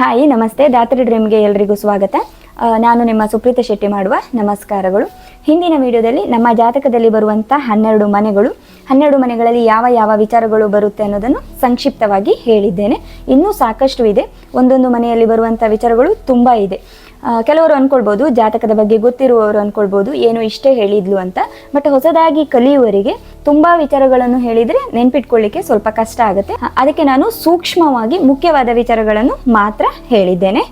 Hi, ನಮಸ್ತೆ. ದಾತ್ರಿ ಡ್ರೀಮ್ಗೆ ಎಲ್ರಿಗೂ ಸ್ವಾಗತ. ನಾನು ನಿಮ್ಮ ಸುಪ್ರೀತ ಶೆಟ್ಟಿ ಮಾಡುವ ನಮಸ್ಕಾರಗಳು. ಹಿಂದಿನ ವಿಡಿಯೋದಲ್ಲಿ ನಮ್ಮ ಜಾತಕದಲ್ಲಿ ಬರುವಂಥ ಹನ್ನೆರಡು ಮನೆಗಳು. ಹನ್ನೆರಡು ಮನೆಗಳಲ್ಲಿ ಯಾವ ಯಾವ ವಿಚಾರಗಳು ಬರುತ್ತೆ ಅನ್ನೋದನ್ನು ಸಂಕ್ಷಿಪ್ತವಾಗಿ ಹೇಳಿದ್ದೇನೆ. ಇನ್ನೂ ಸಾಕಷ್ಟು ಇದೆ. ಒಂದೊಂದು ಮನೆಯಲ್ಲಿ ಬರುವಂಥ ವಿಚಾರಗಳು ತುಂಬ ಇದೆ. ಕೆಲವರು ಅಂದ್ಕೊಳ್ಬೋದು ಜಾತಕದ ಬಗ್ಗೆ ಗೊತ್ತಿರುವವರು ಅಂದ್ಕೊಳ್ಬೋದು ಏನು ಇಷ್ಟೇ ಹೇಳಿದ್ಲು ಅಂತ. ಬಟ್ ಹೊಸದಾಗಿ ಕಲಿಯುವವರಿಗೆ ತುಂಬಾ ವಿಚಾರಗಳನ್ನು ಹೇಳಿದ್ರೆ ನೆನ್ಪಿಟ್ಕೊಳ್ಳಿಕ್ಕೆ ಸ್ವಲ್ಪ ಕಷ್ಟ ಆಗುತ್ತೆ. ಅದಕ್ಕೆ ನಾನು ಸೂಕ್ಷ್ಮವಾಗಿ ಮುಖ್ಯವಾದ ವಿಚಾರಗಳನ್ನು ಮಾತ್ರ ಹೇಳಿದ್ದೇನೆ.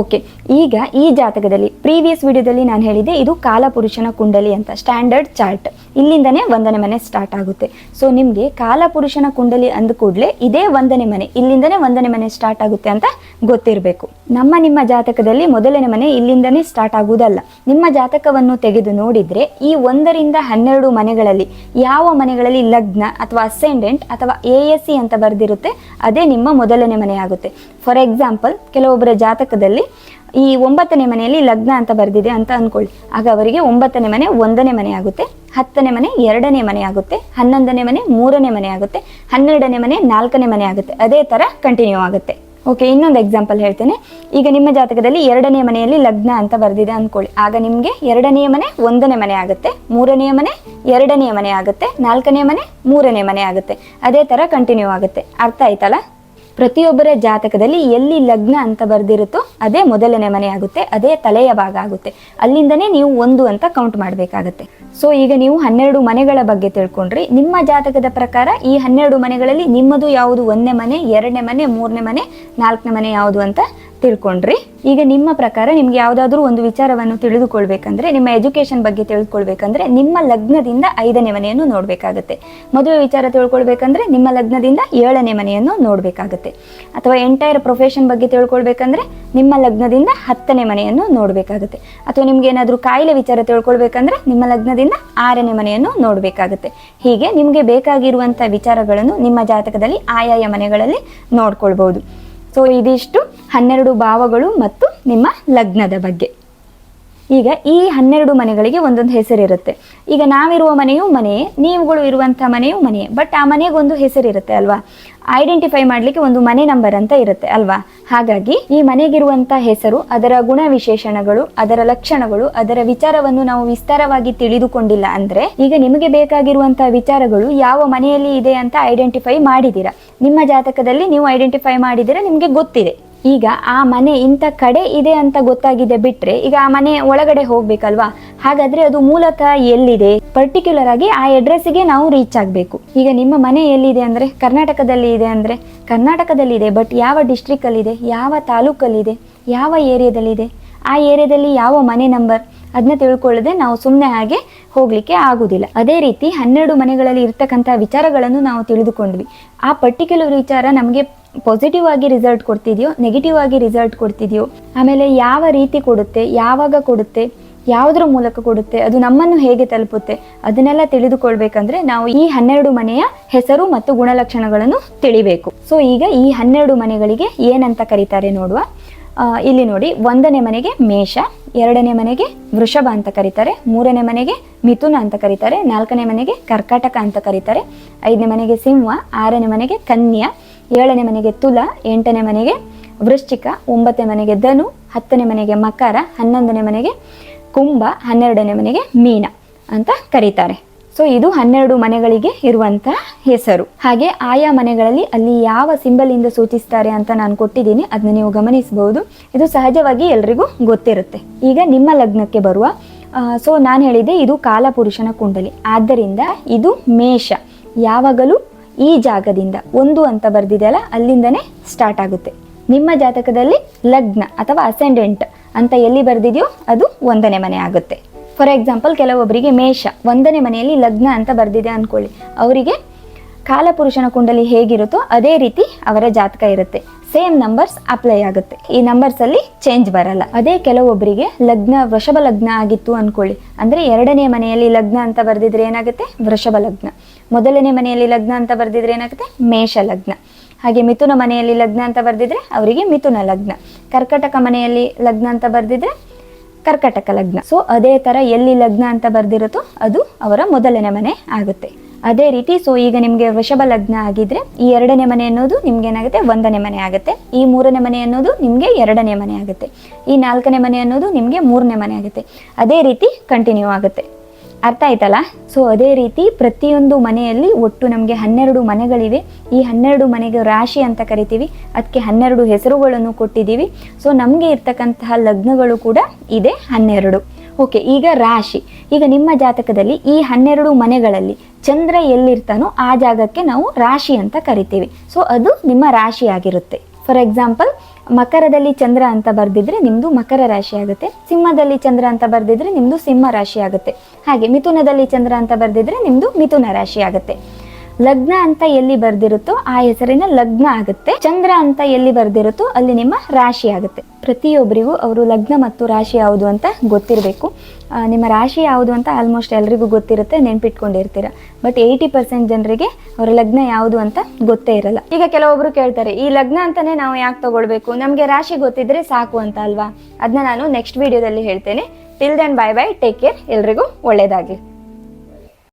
ಓಕೆ. ಈಗ ಈ ಜಾತಕದಲ್ಲಿ ಪ್ರೀವಿಯಸ್ ವಿಡಿಯೋದಲ್ಲಿ ನಾನು ಹೇಳಿದೆ ಇದು ಕಾಲಪುರುಷನ ಕುಂಡಲಿ ಅಂತ ಸ್ಟ್ಯಾಂಡರ್ಡ್ ಚಾರ್ಟ್ ಇಲ್ಲಿಂದನೇ ಒಂದನೇ ಮನೆ ಸ್ಟಾರ್ಟ್ ಆಗುತ್ತೆ. ಸೊ ನಿಮಗೆ ಕಾಲಪುರುಷನ ಕುಂಡಲಿ ಅಂದ ಕೂಡಲೇ ಇದೇ ಒಂದನೇ ಮನೆ, ಇಲ್ಲಿಂದನೇ ಒಂದನೇ ಮನೆ ಸ್ಟಾರ್ಟ್ ಆಗುತ್ತೆ ಅಂತ ಗೊತ್ತಿರಬೇಕು. ನಮ್ಮ ನಿಮ್ಮ ಜಾತಕದಲ್ಲಿ ಮೊದಲನೇ ಮನೆ ಇಲ್ಲಿಂದನೇ ಸ್ಟಾರ್ಟ್ ಆಗುವುದಲ್ಲ. ನಿಮ್ಮ ಜಾತಕವನ್ನು ತೆಗೆದು ನೋಡಿದ್ರೆ ಈ ಒಂದರಿಂದ ಹನ್ನೆರಡು ಮನೆಗಳಲ್ಲಿ ಯಾವ ಮನೆಗಳಲ್ಲಿ ಲಗ್ನ ಅಥವಾ ಅಸೆಂಡೆಂಟ್ ಅಥವಾ ಎ ಸಿ ಅಂತ ಬರೆದಿರುತ್ತೆ, ಅದೇ ನಿಮ್ಮ ಮೊದಲನೇ ಮನೆ ಆಗುತ್ತೆ. ಫಾರ್ ಎಕ್ಸಾಂಪಲ್ ಕೆಲವೊಬ್ಬರ ಜಾತಕದಲ್ಲಿ ಈ ಒಂಬತ್ತನೇ ಮನೆಯಲ್ಲಿ ಲಗ್ನ ಅಂತ ಬರೆದಿದೆ ಅಂತ ಅನ್ಕೊಳ್ಳಿ. ಆಗ ಅವರಿಗೆ ಒಂಬತ್ತನೇ ಮನೆ ಒಂದನೇ ಮನೆ ಆಗುತ್ತೆ, ಹತ್ತನೇ ಮನೆ ಎರಡನೇ ಮನೆ ಆಗುತ್ತೆ, ಹನ್ನೊಂದನೇ ಮನೆ ಮೂರನೇ ಮನೆ ಆಗುತ್ತೆ, ಹನ್ನೆರಡನೇ ಮನೆ ನಾಲ್ಕನೇ ಮನೆ ಆಗುತ್ತೆ. ಅದೇ ತರ ಕಂಟಿನ್ಯೂ ಆಗುತ್ತೆ. ಓಕೆ ಇನ್ನೊಂದು ಎಕ್ಸಾಂಪಲ್ ಹೇಳ್ತೇನೆ. ಈಗ ನಿಮ್ಮ ಜಾತಕದಲ್ಲಿ ಎರಡನೇ ಮನೆಯಲ್ಲಿ ಲಗ್ನ ಅಂತ ಬರೆದಿದೆ ಅನ್ಕೊಳ್ಳಿ. ಆಗ ನಿಮಗೆ ಎರಡನೆಯ ಮನೆ ಒಂದನೇ ಮನೆ ಆಗುತ್ತೆ ಮೂರನೆಯ ಮನೆ ಎರಡನೆಯ ಮನೆ ಆಗುತ್ತೆ, ನಾಲ್ಕನೇ ಮನೆ ಮೂರನೇ ಮನೆ ಆಗುತ್ತೆ. ಅದೇ ತರ ಕಂಟಿನ್ಯೂ ಆಗುತ್ತೆ. ಅರ್ಥ ಆಯ್ತಲ್ಲ? ಪ್ರತಿಯೊಬ್ಬರ ಜಾತಕದಲ್ಲಿ ಎಲ್ಲಿ ಲಗ್ನ ಅಂತ ಬರ್ದಿರುತ್ತೋ ಅದೇ ಮೊದಲನೇ ಮನೆ ಆಗುತ್ತೆ, ಅದೇ ತಲೆಯ ಭಾಗ ಆಗುತ್ತೆ. ಅಲ್ಲಿಂದನೇ ನೀವು ಒಂದು ಅಂತ ಕೌಂಟ್ ಮಾಡಬೇಕಾಗತ್ತೆ. ಸೊ ಈಗ ನೀವು ಹನ್ನೆರಡು ಮನೆಗಳ ಬಗ್ಗೆ ತಿಳ್ಕೊಂಡ್ರಿ. ನಿಮ್ಮ ಜಾತಕದ ಪ್ರಕಾರ ಈ ಹನ್ನೆರಡು ಮನೆಗಳಲ್ಲಿ ನಿಮ್ಮದು ಯಾವುದು? ಒಂದನೇ ಮನೆ, ಎರಡನೇ ಮನೆ, ಮೂರನೇ ಮನೆ, ನಾಲ್ಕನೇ ಮನೆ ಯಾವುದು ಅಂತ ತಿಳ್ಕೊಂಡ್ರಿ. ಈಗ ನಿಮ್ಮ ಪ್ರಕಾರ ನಿಮ್ಗೆ ಯಾವುದಾದ್ರೂ ಒಂದು ವಿಚಾರವನ್ನು ತಿಳಿದುಕೊಳ್ಬೇಕಂದ್ರೆ, ನಿಮ್ಮ ಎಜುಕೇಶನ್ ಬಗ್ಗೆ ತಿಳ್ಕೊಳ್ಬೇಕಂದ್ರೆ, ನಿಮ್ಮ ಲಗ್ನದಿಂದ ಐದನೇ ಮನೆಯನ್ನು ನೋಡಬೇಕಾಗುತ್ತೆ. ಮದುವೆ ವಿಚಾರ ತಿಳ್ಕೊಳ್ಬೇಕಂದ್ರೆ, ನಿಮ್ಮ ಲಗ್ನದಿಂದ ಏಳನೇ ಮನೆಯನ್ನು ನೋಡಬೇಕಾಗುತ್ತೆ. ಅಥವಾ ಎಂಟೈರ್ ಪ್ರೊಫೆಷನ್ ಬಗ್ಗೆ ತಿಳ್ಕೊಳ್ಬೇಕಂದ್ರೆ, ನಿಮ್ಮ ಲಗ್ನದಿಂದ ಹತ್ತನೇ ಮನೆಯನ್ನು ನೋಡಬೇಕಾಗುತ್ತೆ. ಅಥವಾ ನಿಮ್ಗೆ ಏನಾದರೂ ಕಾಯಿಲೆ ವಿಚಾರ ತಿಳ್ಕೊಳ್ಬೇಕಂದ್ರೆ, ನಿಮ್ಮ ಲಗ್ನದಿಂದ ಆರನೇ ಮನೆಯನ್ನು ನೋಡಬೇಕಾಗುತ್ತೆ. ಹೀಗೆ ನಿಮಗೆ ಬೇಕಾಗಿರುವಂಥ ವಿಚಾರಗಳನ್ನು ನಿಮ್ಮ ಜಾತಕದಲ್ಲಿ ಆಯಾಯ ಮನೆಗಳಲ್ಲಿ ನೋಡ್ಕೊಳ್ಬೋದು ಸೊ ಇದಿಷ್ಟು. ಹನ್ನೆರಡು ಭಾವಗಳು ಮತ್ತು ನಿಮ್ಮ ಲಗ್ನದ ಬಗ್ಗೆ. ಈಗ ಈ ಹನ್ನೆರಡು ಮನೆಗಳಿಗೆ ಒಂದೊಂದು ಹೆಸರಿರುತ್ತೆ ಈಗ ನಾವಿರುವ ಮನೆಯು ಮನೆಯೇ ನೀವುಗಳು ಇರುವಂಥ ಮನೆಯು ಮನೆಯೇ ಬಟ್ ಆ ಮನೆಗೊಂದು ಹೆಸರಿರುತ್ತೆ ಅಲ್ವಾ? ಐಡೆಂಟಿಫೈ ಮಾಡಲಿಕ್ಕೆ ಒಂದು ಮನೆ ನಂಬರ್ ಅಂತ ಇರುತ್ತೆ ಅಲ್ವಾ? ಹಾಗಾಗಿ ಈ ಮನೆಗಿರುವಂಥ ಹೆಸರು, ಅದರ ಗುಣ ವಿಶೇಷಣಗಳು ಅದರ ಲಕ್ಷಣಗಳು, ಅದರ ವಿಚಾರವನ್ನು ನಾವು ವಿಸ್ತಾರವಾಗಿ ತಿಳಿದುಕೊಂಡಿಲ್ಲ ಅಂದರೆ ಈಗ ನಿಮಗೆ ಬೇಕಾಗಿರುವಂಥ ವಿಚಾರಗಳು ಯಾವ ಮನೆಯಲ್ಲಿ ಇದೆ ಅಂತ ಐಡೆಂಟಿಫೈ ಮಾಡಿದ್ದೀರಾ? ನಿಮ್ಮ ಜಾತಕದಲ್ಲಿ ನೀವು ಐಡೆಂಟಿಫೈ ಮಾಡಿದ್ದೀರಾ? ನಿಮಗೆ ಗೊತ್ತಿದೆ. ಈಗ ಆ ಮನೆ ಇಂಥ ಕಡೆ ಇದೆ ಅಂತ ಗೊತ್ತಾಗಿದೆ ಬಿಟ್ರೆ ಈಗ ಆ ಮನೆ ಒಳಗಡೆ ಹೋಗ್ಬೇಕಲ್ವಾ? ಹಾಗಾದ್ರೆ ಅದು ಮೂಲತಃ ಎಲ್ಲಿದೆ? ಪರ್ಟಿಕ್ಯುಲರ್ ಆಗಿ ಆ ಅಡ್ರೆಸ್ಸಿಗೆ ನಾವು ರೀಚ್ ಆಗಬೇಕು. ಈಗ ನಿಮ್ಮ ಮನೆ ಎಲ್ಲಿದೆ ಅಂದ್ರೆ? ಕರ್ನಾಟಕದಲ್ಲಿ ಇದೆ ಅಂದ್ರೆ? ಕರ್ನಾಟಕದಲ್ಲಿ ಇದೆ ಬಟ್ ಯಾವ ಡಿಸ್ಟ್ರಿಕ್ ಇದೆ? ಯಾವ ತಾಲೂಕಲ್ಲಿದೆ ಯಾವ ಏರಿಯಾದಲ್ಲಿದೆ ಆ ಏರಿಯಾದಲ್ಲಿ ಯಾವ ಮನೆ ನಂಬರ್ ಅದನ್ನ ತಿಳ್ಕೊಳ್ಳದೆ ನಾವು ಸುಮ್ಮನೆ ಹಾಗೆ ಹೋಗ್ಲಿಕ್ಕೆ ಆಗುದಿಲ್ಲ. ಅದೇ ರೀತಿ ಹನ್ನೆರಡು ಮನೆಗಳಲ್ಲಿ ಇರ್ತಕ್ಕಂಥ ವಿಚಾರಗಳನ್ನು ನಾವು ತಿಳಿದುಕೊಂಡ್ವಿ. ಆ ಪರ್ಟಿಕ್ಯುಲರ್ ವಿಚಾರ ನಮಗೆ ಪಾಸಿಟಿವ್ ಆಗಿ ರಿಸಲ್ಟ್ ಕೊಡ್ತಿದೆಯೋ ನೆಗೆಟಿವ್ ಆಗಿ ರಿಸಲ್ಟ್ ಕೊಡ್ತಿದೆಯೋ, ಆಮೇಲೆ ಯಾವ ರೀತಿ ಕೊಡುತ್ತೆ, ಯಾವಾಗ ಕೊಡುತ್ತೆ, ಯಾವುದ್ರ ಮೂಲಕ ಕೊಡುತ್ತೆ, ಅದು ನಮ್ಮನ್ನು ಹೇಗೆ ತಲುಪುತ್ತೆ, ಅದನ್ನೆಲ್ಲ ತಿಳಿದುಕೊಳ್ಬೇಕಂದ್ರೆ ನಾವು ಈ ಹನ್ನೆರಡು ಮನೆಯ ಹೆಸರು ಮತ್ತು ಗುಣಲಕ್ಷಣಗಳನ್ನು ತಿಳಿಬೇಕು. ಸೊ ಈಗ ಈ ಹನ್ನೆರಡು ಮನೆಗಳಿಗೆ ಏನಂತ ಕರೀತಾರೆ ನೋಡುವ. ಇಲ್ಲಿ ನೋಡಿ, ಒಂದನೇ ಮನೆಗೆ ಮೇಷ, ಎರಡನೇ ಮನೆಗೆ ವೃಷಭ ಅಂತ ಕರೀತಾರೆ, ಮೂರನೇ ಮನೆಗೆ ಮಿಥುನ ಅಂತ ಕರೀತಾರೆ, ನಾಲ್ಕನೇ ಮನೆಗೆ ಕರ್ಕಾಟಕ ಅಂತ ಕರೀತಾರೆ, ಐದನೇ ಮನೆಗೆ ಸಿಂಹ, ಆರನೇ ಮನೆಗೆ ಕನ್ಯಾ ಏಳನೇ ಮನೆಗೆ ತುಲ, ಎಂಟನೇ ಮನೆಗೆ ವೃಶ್ಚಿಕ, ಒಂಬತ್ತನೇ ಮನೆಗೆ ಧನು, ಹತ್ತನೇ ಮನೆಗೆ ಮಕರ, ಹನ್ನೊಂದನೇ ಮನೆಗೆ ಕುಂಭ, ಹನ್ನೆರಡನೇ ಮನೆಗೆ ಮೀನ ಅಂತ ಕರೀತಾರೆ. ಸೊ ಇದು ಹನ್ನೆರಡು ಮನೆಗಳಿಗೆ ಇರುವಂತಹ ಹೆಸರು. ಹಾಗೆ ಆಯಾ ಮನೆಗಳಲ್ಲಿ ಅಲ್ಲಿ ಯಾವ ಸಿಂಬಲ್ ಇಂದ ಸೂಚಿಸ್ತಾರೆ ಅಂತ ನಾನು ಕೊಟ್ಟಿದ್ದೀನಿ ಅದನ್ನ ನೀವು ಗಮನಿಸಬಹುದು. ಇದು ಸಹಜವಾಗಿ ಎಲ್ರಿಗೂ ಗೊತ್ತಿರುತ್ತೆ. ಈಗ ನಿಮ್ಮ ಲಗ್ನಕ್ಕೆ ಬರುವ ಸೊ ನಾನು ಹೇಳಿದೆ ಇದು ಕಾಲಪುರುಷನ ಕುಂಡಲಿ. ಆದ್ದರಿಂದ ಇದು ಮೇಷ. ಯಾವಾಗಲೂ ಈ ಜಾಗದಿಂದ ಒಂದು ಅಂತ ಬರ್ದಿದೆಯಲ್ಲ, ಅಲ್ಲಿಂದನೇ ಸ್ಟಾರ್ಟ್ ಆಗುತ್ತೆ. ನಿಮ್ಮ ಜಾತಕದಲ್ಲಿ ಲಗ್ನ ಅಥವಾ ಅಸೆಂಡೆಂಟ್ ಅಂತ ಎಲ್ಲಿ ಬರ್ದಿದೆಯೋ ಅದು ಒಂದನೇ ಮನೆ ಆಗುತ್ತೆ. ಫಾರ್ ಎಕ್ಸಾಂಪಲ್ ಕೆಲವೊಬ್ಬರಿಗೆ ಮೇಷ, ಒಂದನೇ ಮನೆಯಲ್ಲಿ ಲಗ್ನ ಅಂತ ಬರ್ದಿದೆ ಅನ್ಕೊಳ್ಳಿ. ಅವರಿಗೆ ಕಾಲಪುರುಷನ ಕುಂಡಲಿ ಹೇಗಿರುತ್ತೋ ಅದೇ ರೀತಿ ಅವರ ಜಾತಕ ಇರುತ್ತೆ. ಸೇಮ್ ನಂಬರ್ಸ್ ಅಪ್ಲೈ ಆಗುತ್ತೆ. ಈ ನಂಬರ್ಸ್ ಅಲ್ಲಿ ಚೇಂಜ್ ಬರಲ್ಲ. ಅದೇ ಕೆಲವೊಬ್ಬರಿಗೆ ಲಗ್ನ, ವೃಷಭ ಲಗ್ನ ಆಗಿತ್ತು ಅನ್ಕೊಳ್ಳಿ. ಅಂದ್ರೆ ಎರಡನೇ ಮನೆಯಲ್ಲಿ ಲಗ್ನ ಅಂತ ಬರ್ದಿದ್ರೆ ಏನಾಗುತ್ತೆ? ವೃಷಭ ಲಗ್ನ. ಮೊದಲನೇ ಮನೆಯಲ್ಲಿ ಲಗ್ನ ಅಂತ ಬರ್ದಿದ್ರೆ ಏನಾಗುತ್ತೆ? ಮೇಷ ಲಗ್ನ. ಹಾಗೆ ಮಿಥುನ ಮನೆಯಲ್ಲಿ ಲಗ್ನ ಅಂತ ಬರ್ದಿದ್ರೆ ಅವರಿಗೆ ಮಿಥುನ ಲಗ್ನ. ಕರ್ಕಟಕ ಮನೆಯಲ್ಲಿ ಲಗ್ನ ಅಂತ ಬರ್ದಿದ್ರೆ ಕರ್ಕಟಕ ಲಗ್ನ. ಸೊ ಅದೇ ತರ ಎಲ್ಲಿ ಲಗ್ನ ಅಂತ ಬರ್ದಿರುತ್ತೋ ಅದು ಅವರ ಮೊದಲನೇ ಮನೆ ಆಗುತ್ತೆ. ಅದೇ ರೀತಿ ಸೊ ಈಗ ನಿಮಗೆ ವೃಷಭ ಲಗ್ನ ಆಗಿದ್ರೆ, ಈ ಎರಡನೇ ಮನೆ ಅನ್ನೋದು ನಿಮ್ಗೆ ಏನಾಗುತ್ತೆ? ಒಂದನೇ ಮನೆ ಆಗುತ್ತೆ. ಈ ಮೂರನೇ ಮನೆ ಅನ್ನೋದು ನಿಮಗೆ ಎರಡನೇ ಮನೆ ಆಗುತ್ತೆ. ಈ ನಾಲ್ಕನೇ ಮನೆ ಅನ್ನೋದು ನಿಮಗೆ ಮೂರನೇ ಮನೆ ಆಗುತ್ತೆ. ಅದೇ ರೀತಿ ಕಂಟಿನ್ಯೂ ಆಗುತ್ತೆ. ಅರ್ಥ ಆಯ್ತಲ್ಲ? ಸೊ ಅದೇ ರೀತಿ ಪ್ರತಿಯೊಂದು ಮನೆಯಲ್ಲಿ ಒಟ್ಟು ನಮಗೆ ಹನ್ನೆರಡು ಮನೆಗಳಿವೆ. ಈ ಹನ್ನೆರಡು ಮನೆಗೆ ರಾಶಿ ಅಂತ ಕರಿತೀವಿ. ಅದಕ್ಕೆ ಹನ್ನೆರಡು ಹೆಸರುಗಳನ್ನು ಕೊಟ್ಟಿದ್ದೀವಿ. ಸೊ ನಮಗೆ ಇರ್ತಕ್ಕಂತಹ ಲಗ್ನಗಳು ಕೂಡ ಇದೆ ಹನ್ನೆರಡು. ಓಕೆ, ಈಗ ರಾಶಿ. ಈಗ ನಿಮ್ಮ ಜಾತಕದಲ್ಲಿ ಈ ಹನ್ನೆರಡು ಮನೆಗಳಲ್ಲಿ ಚಂದ್ರ ಎಲ್ಲಿರ್ತಾನೋ ಆ ಜಾಗಕ್ಕೆ ನಾವು ರಾಶಿ ಅಂತ ಕರಿತೀವಿ. ಸೊ ಅದು ನಿಮ್ಮ ರಾಶಿ ಆಗಿರುತ್ತೆ. ಫಾರ್ ಎಕ್ಸಾಂಪಲ್ ಮಕರದಲ್ಲಿ ಚಂದ್ರ ಅಂತ ಬರೆದಿದ್ರೆ ನಿಮ್ಮದು ಮಕರ ರಾಶಿ ಆಗುತ್ತೆ. ಸಿಂಹದಲ್ಲಿ ಚಂದ್ರ ಅಂತ ಬರೆದಿದ್ರೆ ನಿಮ್ಮದು ಸಿಂಹ ರಾಶಿ ಆಗುತ್ತೆ. ಹಾಗೆ ಮಿಥುನದಲ್ಲಿ ಚಂದ್ರ ಅಂತ ಬರೆದಿದ್ರೆ ನಿಮ್ಮದು ಮಿಥುನ ರಾಶಿ ಆಗುತ್ತೆ. ಲಗ್ನ ಅಂತ ಎಲ್ಲಿ ಬರ್ದಿರುತ್ತೋ ಆ ಹೆಸರಿನ ಲಗ್ನ ಆಗುತ್ತೆ. ಚಂದ್ರ ಅಂತ ಎಲ್ಲಿ ಬರ್ದಿರುತ್ತೋ ಅಲ್ಲಿ ನಿಮ್ಮ ರಾಶಿ ಆಗುತ್ತೆ. ಪ್ರತಿಯೊಬ್ಬರಿಗೂ ಅವರು ಲಗ್ನ ಮತ್ತು ರಾಶಿ ಯಾವುದು ಅಂತ ಗೊತ್ತಿರಬೇಕು. ನಿಮ್ಮ ರಾಶಿ ಯಾವುದು ಅಂತ ಆಲ್ಮೋಸ್ಟ್ ಎಲ್ರಿಗೂ ಗೊತ್ತಿರುತ್ತೆ, ನೆನ್ಪಿಟ್ಕೊಂಡಿರ್ತೀರ. ಬಟ್ ಏಯ್ಟಿ ಪರ್ಸೆಂಟ್ ಜನರಿಗೆ ಅವರ ಲಗ್ನ ಯಾವುದು ಅಂತ ಗೊತ್ತೇ ಇರಲ್ಲ. ಈಗ ಕೆಲವೊಬ್ರು ಕೇಳ್ತಾರೆ, ಈ ಲಗ್ನ ಅಂತಾನೆ ನಾವು ಯಾಕೆ ತಗೊಳ್ಬೇಕು? ನಮಗೆ ರಾಶಿ ಗೊತ್ತಿದ್ರೆ ಸಾಕು ಅಂತ ಅಲ್ವಾ? ಅದನ್ನ ನಾನು ನೆಕ್ಸ್ಟ್ ವಿಡಿಯೋದಲ್ಲಿ ಹೇಳ್ತೇನೆ. Till then bye bye take care ಎಲ್ರಿಗೂ ಒಳ್ಳೇದಾಗಲಿ.